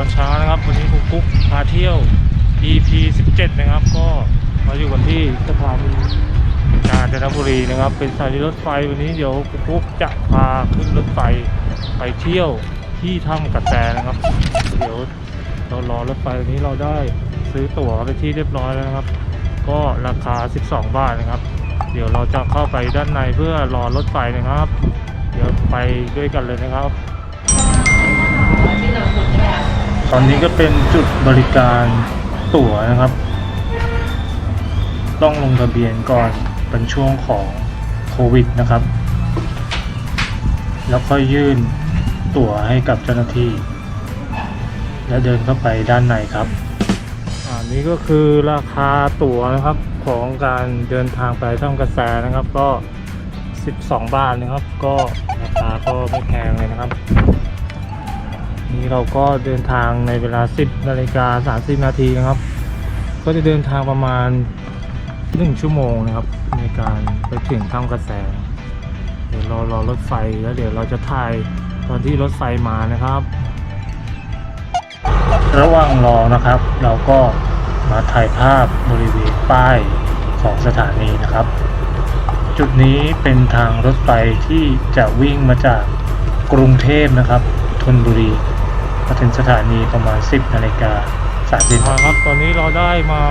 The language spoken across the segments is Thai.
อนเช้านะครับ วันนี้คุกกุ๊กพาเที่ยว EP 17 นะครับ ก็มาอยู่กันที่สถานีกาญจนบุรีนะครับ เป็นสถานีรถไฟวันนี้เดี๋ยวคุกกุ๊กจะพาขึ้นรถไฟไปเที่ยวที่ถ้ำกระแตนะครับ เดี๋ยวเรารอรถไฟวันนี้เราได้ซื้อตั๋วไปที่เรียบร้อยแล้วนะครับ ก็ราคา 12 บาทนะครับ เดี๋ยวเราจะเข้าไปด้านในเพื่อรอรถไฟนะครับ เดี๋ยวไปด้วยกันเลยนะครับ ตอนนี้ก็เป็นจุดบริการตั๋วนะครับ ต้องลงทะเบียนก่อนเป็นช่วงของโควิดนะครับ แล้วค่อยยื่นตั๋วให้กับเจ้าหน้าที่ แล้วเดินเข้าไปด้านในครับอันนี้ก็คือราคาตั๋วนะครับของการเดินทางไปท่ากระแสนะครับ ก็ 12 บาทนะครับ ก็ราคาก็ไม่แพงเลยนะครับ นี่เราก็เดินทางในเวลา 10นาฬิกา30 นาทีนะครับ ก็จะเดินทางประมาณ 1 ชั่วโมงนะครับ ในการไปถึงถ้ำกระแส เดี๋ยวรารอรถไฟแล้วเดี๋ยวเราจะถ่ายตอนที่รถไฟมานะครับ ระหว่างรอนะครับ เราก็มาถ่ายภาพบริเวณป้ายของสถานีนะครับ จุดนี้เป็นทางรถไฟที่จะวิ่งมาจากกรุงเทพนะครับธนบุรี มาถึงสถานีประมาณ 10นาฬิกา30นาทีครับ ตอนนี้เราได้มา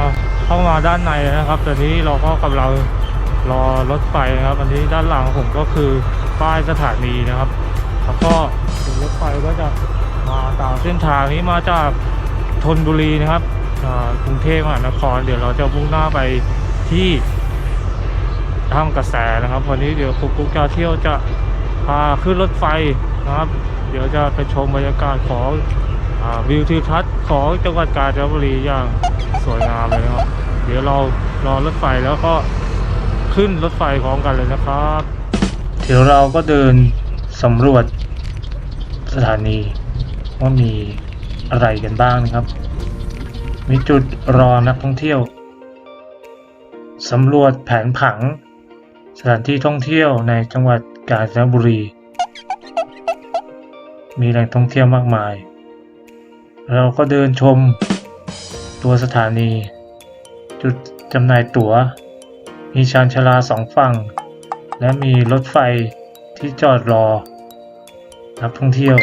เข้ามาด้านในนะครับ ตอนนี้เราก็กำลังรอรถไฟนะครับ อันนี้ด้านหลังผมก็คือป้ายสถานีนะครับ แล้วก็ถึงรถไฟก็จะมาตามเส้นทางนี้มาจากธนบุรีนะครับกรุงเทพมหานคร เดี๋ยวเราจะมุ่งหน้าไปที่ถ้ำกระแสนะครับ วันนี้เดี๋ยวคุกกุ๊กจะเที่ยวจะพาขึ้นรถไฟนะครับ ดี๋ยวจะไปชมบรรยากาศของอวิวทิวทัศน์ของจังหวัดกาญจนบุรีอย่างสวยงามเลยนะครับ เดี๋ยวเรารอรถไฟแล้วก็ขึ้นรถไฟพร้อมกันเลยนะครับ เดี๋ยวเราก็เดินสำรวจสถานีว่ามีอะไรกันบ้างนะครับ มีจุดรอนักท่องเที่ยวสำรวจแผนผังสถานที่ท่องเที่ยวในจังหวัดกาญจนบุรี มีแหล่งท่องเที่ยวมากมาย เราก็เดินชมตัวสถานี จุดจำหน่ายตั๋ว มีชานชาลาสองฝั่ง และมีรถไฟที่จอดรอ นักท่องเที่ยว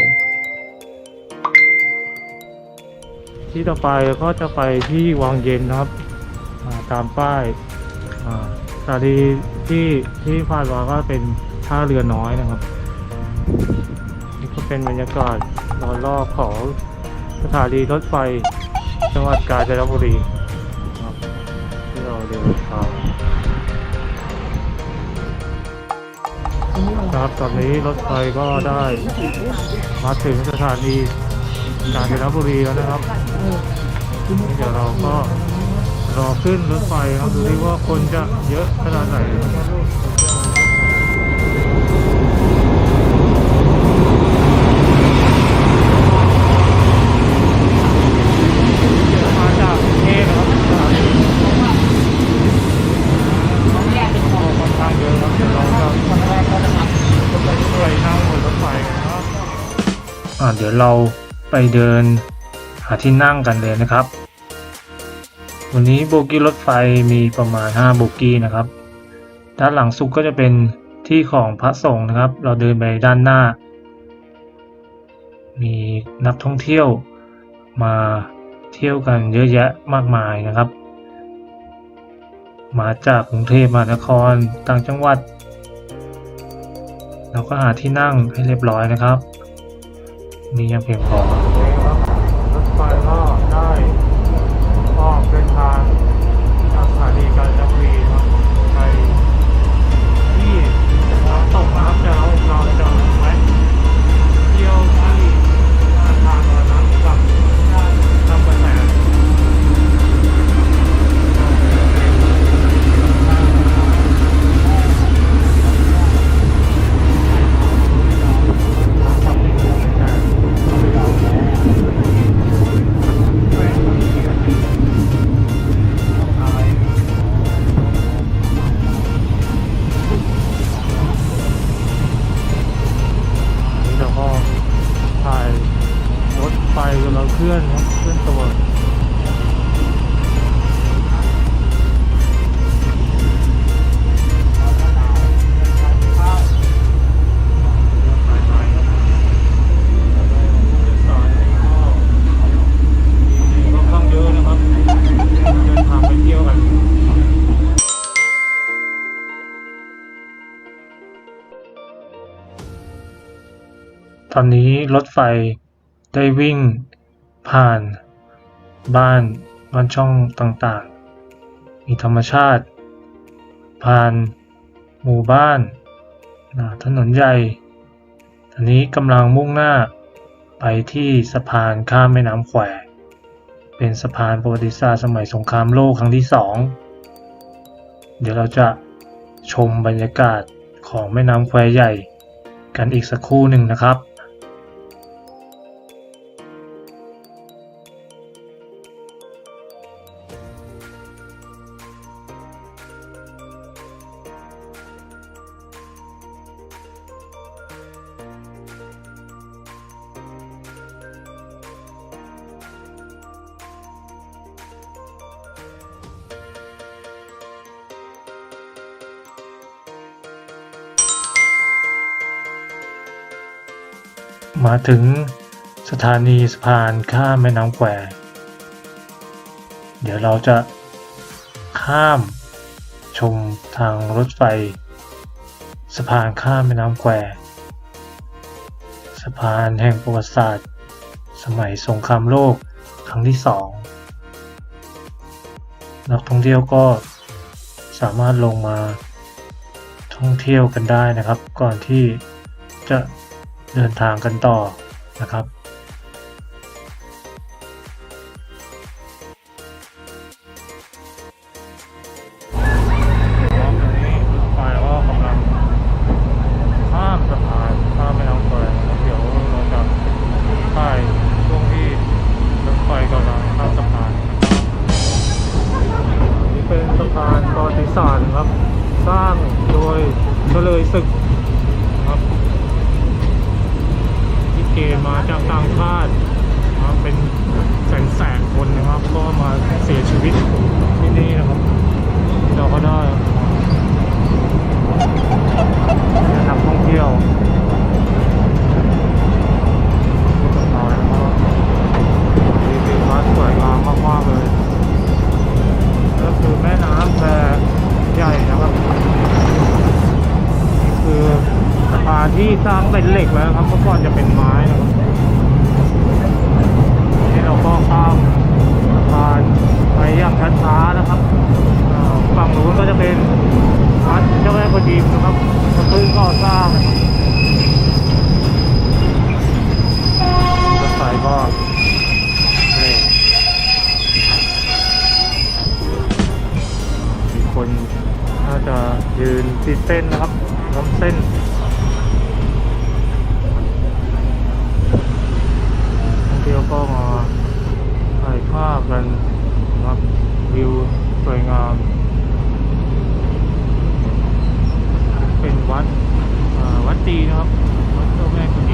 ที่ต่อไปก็จะไปที่วังเย็นครับาตามป้ายสถานีที่ที่ผ่านมาก็เป็นท่าเรือน้อยนะครับ เป็นบรรยากาศตอนรอบของสถานีรถไฟ จังหวัดกาญจนบุรีครับที่เราเดินทางครับตอนนี้รถไฟก็ได้มาถึงสถานีกาญจนบุรีแล้วนะครับเดี๋ยวเราก็รอขึ้นรถไฟครับดูดิว่าคนจะเยอะขนาดไหน ยวเราไปเดินหาที่นั่งกันเลยนะครับ วันนี้โบกี้รถไฟมีประมาณ 5 โบกี้นะครับ ด้านหลังสุดก็จะเป็นที่ของพระสงฆ์นะครับ เราเดินไปด้านหน้า มีนักท่องเที่ยวมาเที่ยวกันเยอะแยะมากมายนะครับ มาจากกรุงเทพมหานครต่างจังหวัด เราก็หาที่นั่งให้เรียบร้อยนะครับ มียังเพียงพอ ตอนนี้รถไฟได้วิ่งผ่านบ้านบ้านช่องต่างๆ มีธรรมชาติ ผ่านหมู่บ้านนะถนนใหญ่ ตอนนี้กำลังมุ่งหน้าไปที่สะพานข้ามแม่น้ำแควเป็นสะพานประวัติศาสตร์สมัยสงครามโลกครั้งที่สองเดี๋ยวเราจะชมบรรยากาศของแม่น้ำแควใหญ่ กันอีกสักครู่หนึ่งนะครับ มาถึงสถานีสะพานข้ามแม่น้ำแควเดี๋ยวเราจะข้ามชมทางรถไฟ สะพานข้ามแม่น้ำแควสะพานแห่งประวัติศาสตร์ สมัยสงครามโลกครั้งที่สองนักท่องเที่ยวก็สามารถลงมาท่องเที่ยวกันได้นะครับ ก่อนที่จะ เดินทางกันต่อนะครับ แล้วครับเมื่อก่อนจะเป็นไม้นะครับนี่เราก็ข้ามสะพานไปอย่างช้าๆนะครับฝั่งนู้นก็จะเป็นวัดเจ้าแม่กวนอิมนะครับก็เพิ่งก่อสร้างรถไฟก็มีคนน่าจะยืนติดเส้นนะครับล้อมเส้น แล้วก็มาถ่ายภาพกันนะครับวิวสวยงาม เป็นวัดวัดตีนะครับ วัดเจ้าแม่กุนอิ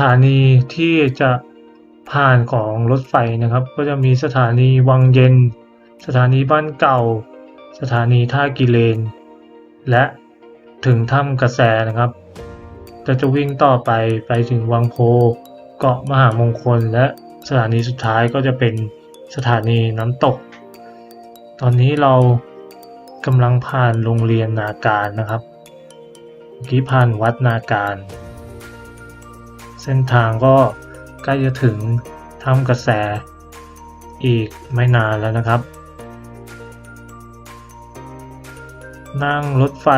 ถานีที่จะผ่านของรถไฟนะครับ ก็จะมีสถานีวังเย็น สถานีบ้านเก่า สถานีท่ากิเลน และถึงถ้ำกระแสนะครับก็จะวิ่งต่อไปไปถึงวังโพ เกาะมหามงคล และสถานีสุดท้ายก็จะเป็นสถานีน้ำตก ตอนนี้เรากำลังผ่านโรงเรียนนาการนะครับเมื่อกี้ผ่านวัดนาการ เส้นทางก็ใกล้จะถึงถ้ำกระแสอีกไม่นานแล้วนะครับ นั่งรถไฟ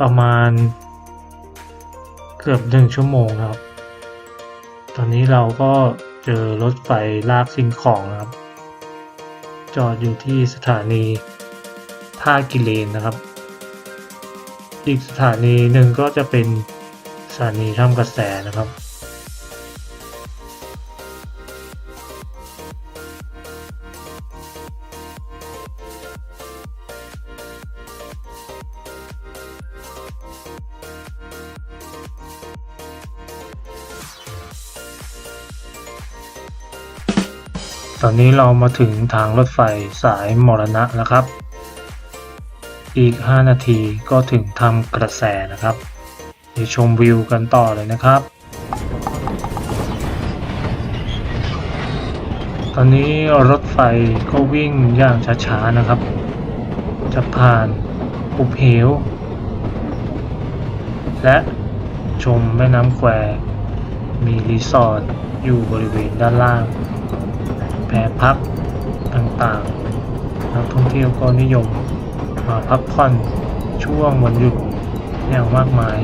ประมาณเกือบหนึ่งชั่วโมงครับ ตอนนี้เราก็เจอรถไฟลากสิ่งของครับ จอดอยู่ที่สถานีท่ากิเลนนะครับ อีกสถานีหนึ่งก็จะเป็นสถานีถ้ำกระแสนะครับ ตอนนี้เรามาถึงทางรถไฟสายมรณะแล้วครับ อีก 5 นาทีก็ถึงทำกระแสนะครับไปชมวิวกันต่อเลยนะครับ ตอนนี้รถไฟก็วิ่งอย่างช้าๆนะครับ จะผ่านปุบเหว และชมแม่น้ำแควมีรีสอร์ทอยู่บริเวณด้านล่าง พรพักต่างๆ นักท่องเที่ยวก็นิยมมาพักผ่อนช่วงวันหยุดอย่างมากมาย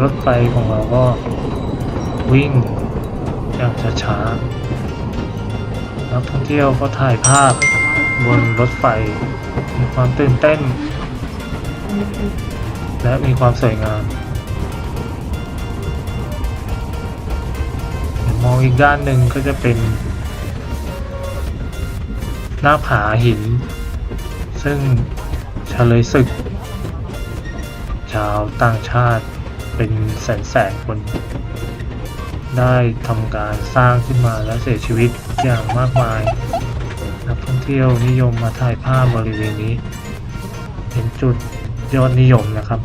รถไฟของเราก็วิ่งอย่างช้าๆ นักท่องเที่ยวก็ถ่ายภาพบนรถไฟ มีความตื่นเต้น และมีความสวยงาม มองอีกด้านหนึ่งก็จะเป็น หน้าผาหิน ซึ่งเฉลยศึก ชาวต่างชาติเป็นแสนแสนคน ได้ทำการสร้างขึ้นมาและเสียชีวิตอย่างมากมาย นักท่องเที่ยวนิยมมาถ่ายภาพบริเวณนี้ เป็นจุดยอดนิยมนะครับ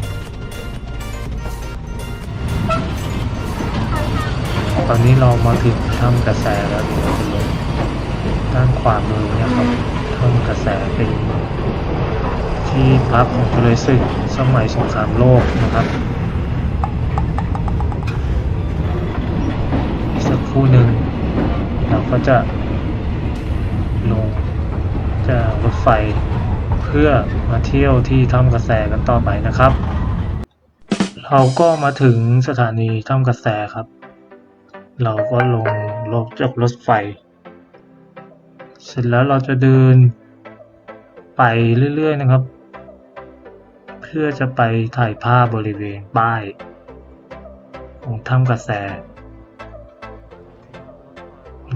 ตอนนี้เรามาถึงถ้ำกระแสแล้วดูด้านขวามือเนี่ยครับถ้ำกระแสเป็นที่พักของพลเรือศึกสมัยสงครามโลกนะครับอีกสักครู่หนึ่งเราก็จะลงจากรถไฟเพื่อมาเที่ยวที่ถ้ำกระแสกันต่อไปนะครับ เราก็มาถึงสถานีถ้ำกระแสครับ เราก็ลงลงจากรถไฟ เสร็จแล้วเราจะเดินไปเรื่อยๆนะครับ เพื่อจะไปถ่ายภาพบริเวณป้ายของถ้ำกระแส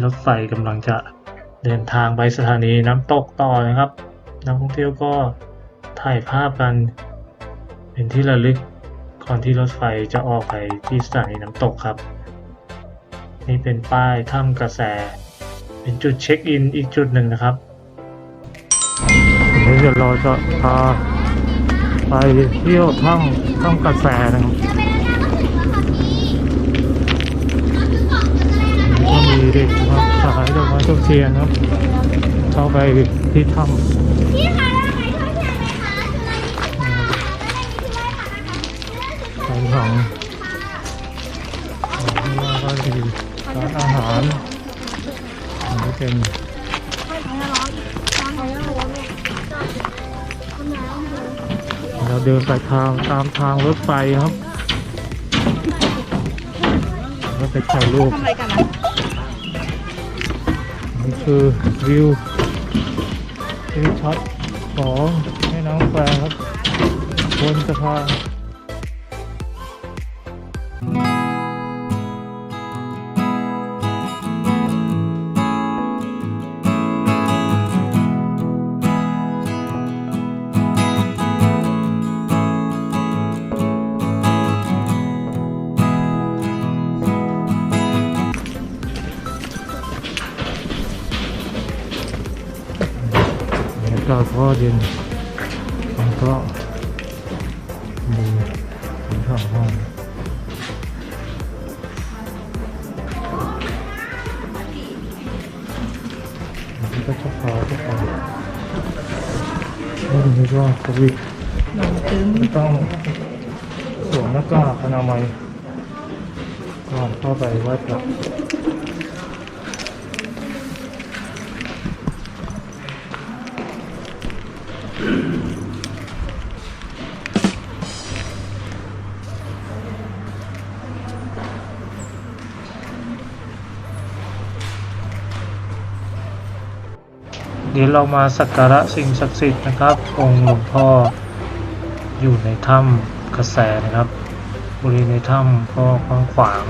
รถไฟกำลังจะเดินทางไปสถานีน้ำตกต่อนะครับ นักท่องเที่ยวก็ถ่ายภาพกันเป็นที่ระลึกก่อนที่รถไฟจะออกไปที่สถานีน้ำตกครับ นี่เป็นป้ายถ้ำกระแส เป็นจุดเช็คอินอีกจุดหนึ่งนะครับเดี๋ยวเราจะพาไปเที่ยวถ้ำถ้ำกระแสนะครับก็มีเด็กมาขายดอกไม้ทุกเทียนครับ เข้าไปที่ถ้ำพี่คะได้ไหมช่วยเขียนไหมคะไปของข้าง อาหารอันนี้เป็นเราเดินไปทางตามทางรถไฟครับก็ไปถ่ายรูปนนะนี่คือวิววิวช็อตของแม่น้ำแควครับบนสะพานากาศก็เย็นมันก็มีถึงข้างห้องอันนี้ก็จะพาทุกคนนี่นี่ก็โควิดไม่ต้องสวมหน้ากากอนามัยก่อนเข้าไปไหว้พระ เดี๋ยวเรามาสักการะสิ่งศักดิ์สิทธิ์นะครับ องค์หลวงพ่ออยู่ในถ้ำกระแสนะครับ บริเวณในถ้ำก็กว้างขวาง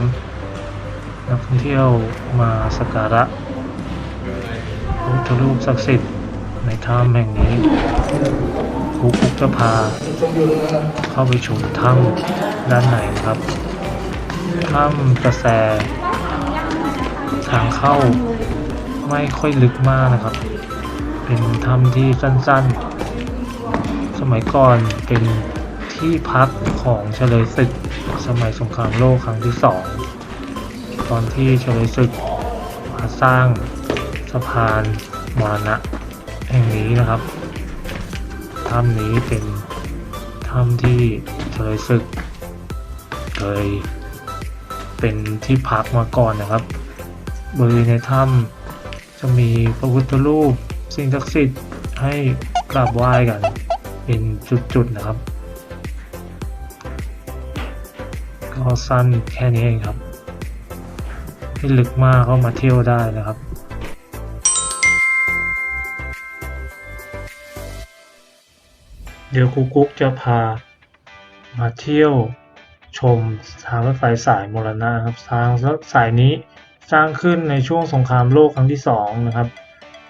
นักท่องเที่ยวมาสักการะพระพุทธรูปศักดิ์สิทธิ์ในถ้ำแห่งนี้ครูกุ๊กจะพา เข้าไปชมถ้ำด้านในนะครับถ้ำกระแส ทางเข้าไม่ค่อยลึกมากนะครับ เป็นถ้ำที่สั้นๆ สมัยก่อนเป็นที่พักของเฉลยศึกสมัยสงครามโลกครั้งที่สองตอนที่เฉลยศึกมาสร้างสะพานมรณะแห่งนี้นะครับถ้ำนี้เป็นถ้ำที่เฉลยศึกเคยเป็นที่พักมาก่อนนะครับบริเวณในถ้ำจะมีพระพุทธรูป สิ่งศักดิ์สิทธิ์ให้กราบไหว้กันเป็นจุดๆนะครับ ก็สั้นแค่นี้เองครับไม่ลึกมากก็มาเที่ยวได้นะครับเดี๋ยวครูกุ๊กจะพามาเที่ยวชมทางรถไฟสายมรณะครับทางรถสายนี้สร้างขึ้นในช่วงสงครามโลกครั้งที่สองนะครับ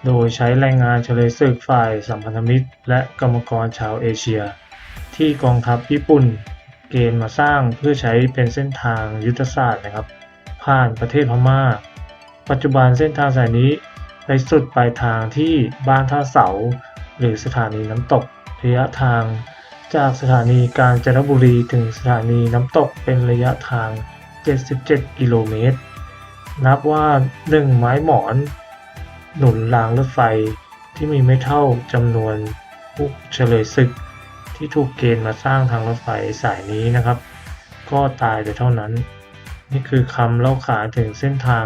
โดยใช้แรงงานเฉลยศึกฝ่ายสัมพันธมิตร และกรรมกรชาวเอเชีย ที่กองทัพญี่ปุ่นเกณฑ์มาสร้างเพื่อใช้เป็นเส้นทางยุทธศาสตร์นะครับ ผ่านประเทศพม่า ปัจจุบันเส้นทางสายนี้ไปสุดปลายทางที่บ้านท่าเสา หรือสถานีน้ำตกระยะทางจากสถานีกาญจนบุรีถึงสถานีน้ำตกเป็นระยะทาง 77 กิโลเมตร นับว่า 1 ไม้หมอน หนุนรางรถไฟที่มีไม่เท่าจำนวนผู้เฉลยศึก ที่ถูกเกณฑ์มาสร้างทางรถไฟสายนี้นะครับ ก็ตายไปเท่านั้น นี่คือคำเล่าขานถึงเส้นทาง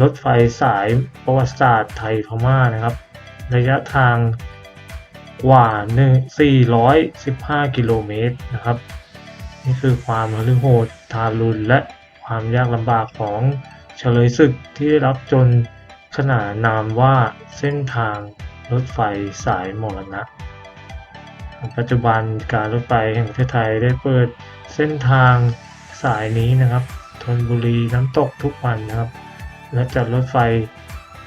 รถไฟสายประวัติศาสตร์ไทยพม่านะครับ ระยะทางกว่า 415 กิโลเมตรนะครับ นี่คือความหฤโหดทารุณและความยากลำบากของเฉลยศึกที่ได้รับจน ขนานนามว่าเส้นทางรถไฟสายมรณะ ปัจจุบันการรถไฟแห่งประเทศไทยได้เปิดเส้นทางสายนี้นะครับธนบุรีน้ำตกทุกวันนะครับ และจัดรถไฟ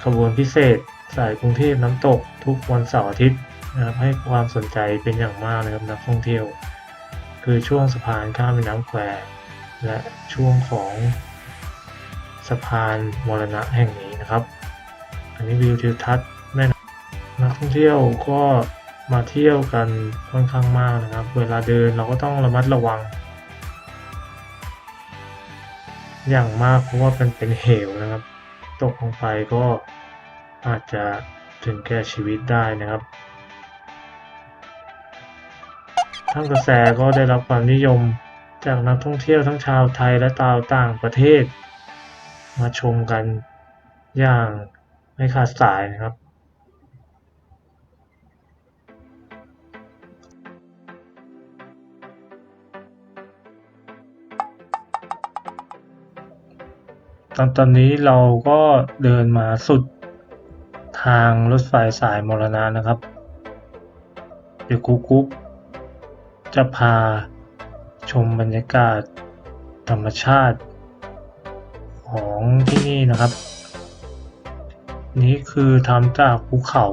ขบวนพิเศษสายกรุงเทพน้ำตกทุกวันเสาร์อาทิตย์นะครับให้ความสนใจเป็นอย่างมากนะครับนักท่องเที่ยว คือช่วงสะพานข้ามแม่น้ำแควและช่วงของสะพานมรณะแห่งนี้นะครับ อันนี้วิวทิวทัศน์แม่น้ำนักท่องเที่ยวก็มาเที่ยวกันค่อนข้างมากนะครับ เวลาเดินเราก็ต้องระมัดระวัง อย่างมากเพราะว่าเป็นเป็นเหวนะครับ ตกลงไปก็อาจจะถึงแก่ชีวิตได้นะครับทั้งกระแสก็ได้รับความนิยมจากนักท่องเที่ยวทั้งชาวไทยและชาวต่างประเทศ มาชมกันอย่าง ไม่ขาดสายนะครับตอนตอนนี้เราก็เดินมาสุดทางรถไฟสายมรณะนะครับ เดี๋ยวกุ๊กกุ๊กจะพาชมบรรยากาศธรรมชาติของที่นี่นะครับ นี่คือทำจากภูเขา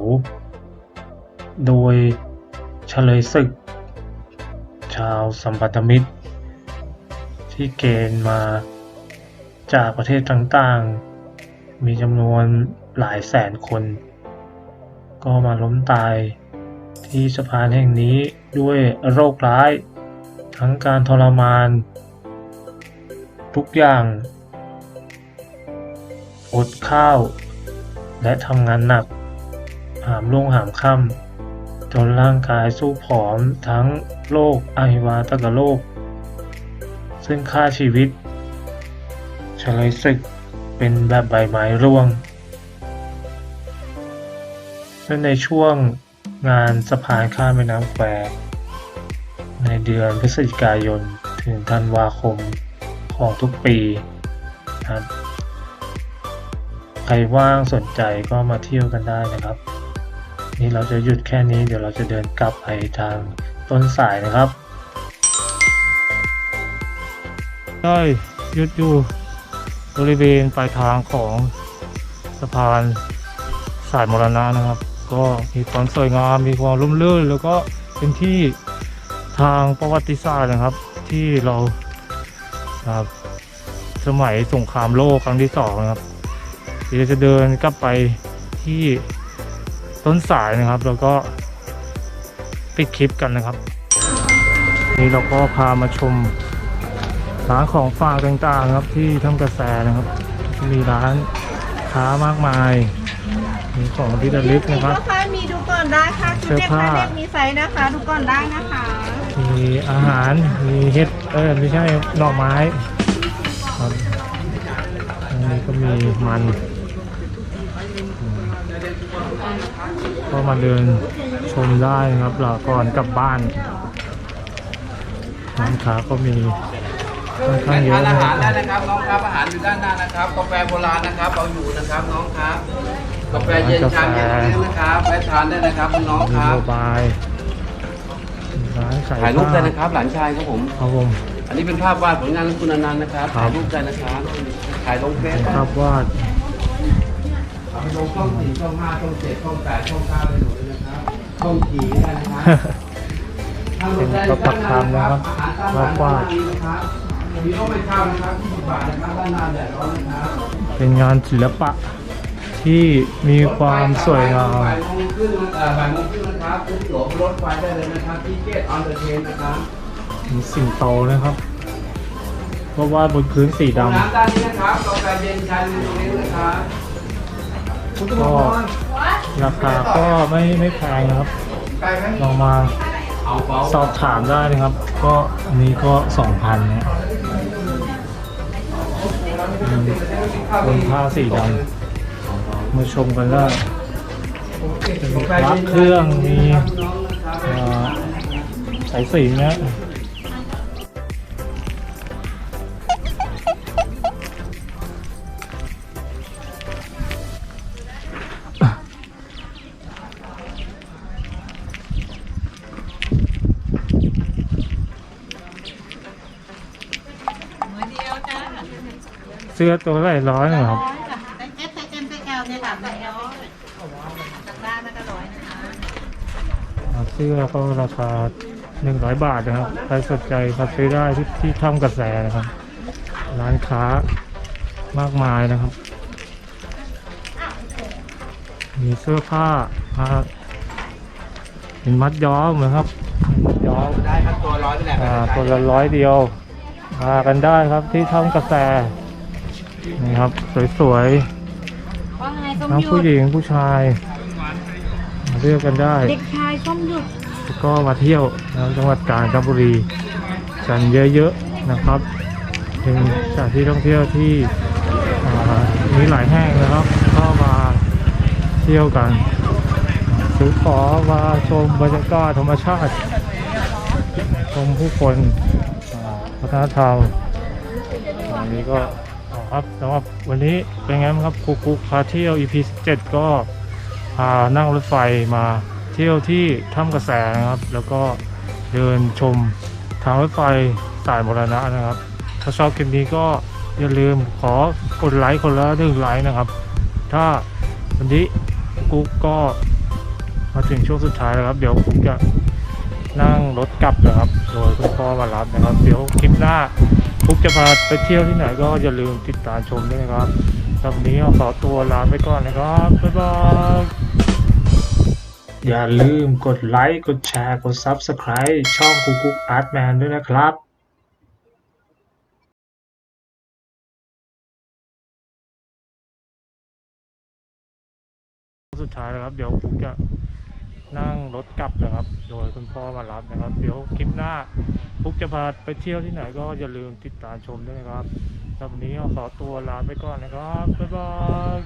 โดยเฉลยศึก ชาวสัมพันธมิตร ที่เกณฑ์มาจากประเทศต่างๆ มีจำนวนหลายแสนคน ก็มาล้มตายที่สะพานแห่งนี้ด้วยโรคร้าย ทั้งการทรมาน ทุกอย่าง อดข้าว และทำงานหนัก หามลุ่งหามค่ำจนร่างกายสู้ผอมทั้งโรคอหิวาตกโรคซึ่งค่าชีวิตเฉลยศึกเป็นแบบใบไม้ร่วง ซึ่งในช่วงงานสะพานข้ามแม่น้ำแควในเดือนพฤศจิกายนถึงธันวาคมของทุกปีนะครับ ใครว่างสนใจก็มาเที่ยวกันได้นะครับ นี่เราจะหยุดแค่นี้เดี๋ยวเราจะเดินกลับไปทางต้นสายนะครับได้หยุดอยู่บริเวณปลายทางของสะพานสายมรณะนะครับ ก็มีความสวยงามมีความร่มรื่นแล้วก็เป็นที่ทางประวัติศาสตร์นะครับ ที่เราครับสมัยสงครามโลกครั้งที่สองนะครับ ดี๋ยวจะเดินกลับไปที่ต้นสายนะครับ แล้วก็ปิดคลิปกันนะครับ นี่เราก็พามาชมร้านของฝากต่างๆครับที่ทำกระแสนะครับ มีร้านค้ามากมาย มีของที่ระลึกนะครับ ลูกค้ามีดูก่อนได้ค่ะชุดเด็กเสื้อผ้าค่ะเด็กมีไซส์นะคะ ดูก่อนได้นะคะ มีอาหารมีเห็ดเออไม่ใช่หน่อไม้ครับอันนี้ก็มีมันอืม ก็มาเดินชมได้นะครับหลังก่อนกลับบ้านร้านค้าก็มีค่อนข้างเยทาอะนอานะคหารได้รับนะครับน้องครับอาหารอยู่ด้านหน้านะครับกาแฟโบราณนะครับเอาอยู่นะครับน้องครับกาแฟเย็นชามเย็นซื้อนะครับไปทานได้นะครับน้องมีครัโมบบายมีร้านขายถ่ายรูปได้ผ้นะครับ หลานชายครับผมครับผมอันนี้เป็นภาพวาดผลงานของคุณอนันต์นะครับครับถ่ายรูปได้นะครับถ่ายลงเฟซภาพวาด เอาไปลงช่องสี่ช่องห้าช่องเจ็ดช่องแปดช่องเก้าได้หมดเลยนะครับช่องขี่ได้นะครับเป็นประปักคำนะครับภาพวาดมีโอไม่เข้านะครับที่าทนะครับด้านหน้าแดดร้อนนะครับเป็นงานศิลปะที่มีความสวยงามบ่ายโมงครึ่งเอ่อบ่ายโมงครึ่งนะครับขึ้นตั๋วรถไฟได้เลยนะครับที่เกตออนเดอะเทนนะครับมีสิงโตนะครับเพราะว่าดบนพื้นสีดน้ำด้านนี้นะครับกาแฟเย็นชาตรงนี้นะครับ ก็ราคาก็ไม่ไม่แพงนะครับไก่ไหมลองมาเอาเบาสอบถามได้นะครับ ก็อันนี้ก็สองพันเนี่ยอืมบนผ้าสีดำมาชมกันได้จะมีพระเครื่องมีเอ่อสายสีนะ เสื้อตัวละร้อยหนึ่งครับไซส์ S ไซส์ M ไซส์ L เนี่ยค่ะหนึ่งร้อยจากด้านนั่นก็ร้อยนะคะเสื้อก็ราคาหนึ่งร้อยบาทนะครับ ใครสนใจมาซื้อได้ที่ที่ถ้ำกระแสนะครับ ร้านค้ามากมายนะครับ มีเสื้อผ้ามาเป็นมัดย้อมนะครับมัดย้อมได้ครับตัวร้อยนี่แหละอ่าคนละร้อยเดียวมากันได้ครับที่ถ้ำกระแส นี่ครับ สวยว่าไงส้มๆทั้งหยุผู้ดหญิงผู้ชายมาเลือกกันได้ เด็กชายส้มหยุดแล้วก็มาเที่ยวนะครับจังหวัดกาญจนบุรีกันเยอะๆนะครับเป็นสถานที่ท่องเที่ยวที่อ่ามีหลายแห่งนะครับเข้ามาเที่ยวกันซื้อขอมาชมบรรยากาศธรรมชาติ ชมผู้คนอ่าวัฒนธรรมอันนี้ก็อ๋อ ครับสำหรับวันนี้เป็นไงครับคุกคุกพาเที่ยว EP 17 ก็พานั่งรถไฟมาเที่ยวที่ถ้ำกระแสนะครับ แล้วก็เดินชมทางรถไฟสายมรณะนะครับ ถ้าชอบคลิปนี้ก็อย่าลืมขอกดไลค์คนละหนึ่งไลค์นะครับ ถ้าวันนี้กุ๊กก็มาถึงช่วงสุดท้ายแล้วครับ เดี๋ยวกุ๊กจะนั่งรถกลับนะครับ โดยคุณพ่อมารับนะครับ เดี๋ยวคลิปหน้า พุกจะพาไปเที่ยวที่ไหนก็อย่าลืมติดตามชมด้วยนะครับสำหรับวันนี้ขอตัวลาไปก่อนนะครับ บ๊ายบาย อย่าลืมกดไลค์ กดแชร์ กด Subscribe ช่องกุ๊กกุ๊กอาร์ตแมนด้วยนะครับสุดท้ายนะครับ เดี๋ยวผมจะนั่งรถกลับนะครับ โดยคุณพ่อมารับนะครับ เดี๋ยวคลิปหน้า พุกจะพาไปเที่ยวที่ไหนก็อย่าลืมติดตามชมด้วยนะครับสำหรับวันนี้ขอตัวลาไปก่อนนะครับ บ๊ายบาย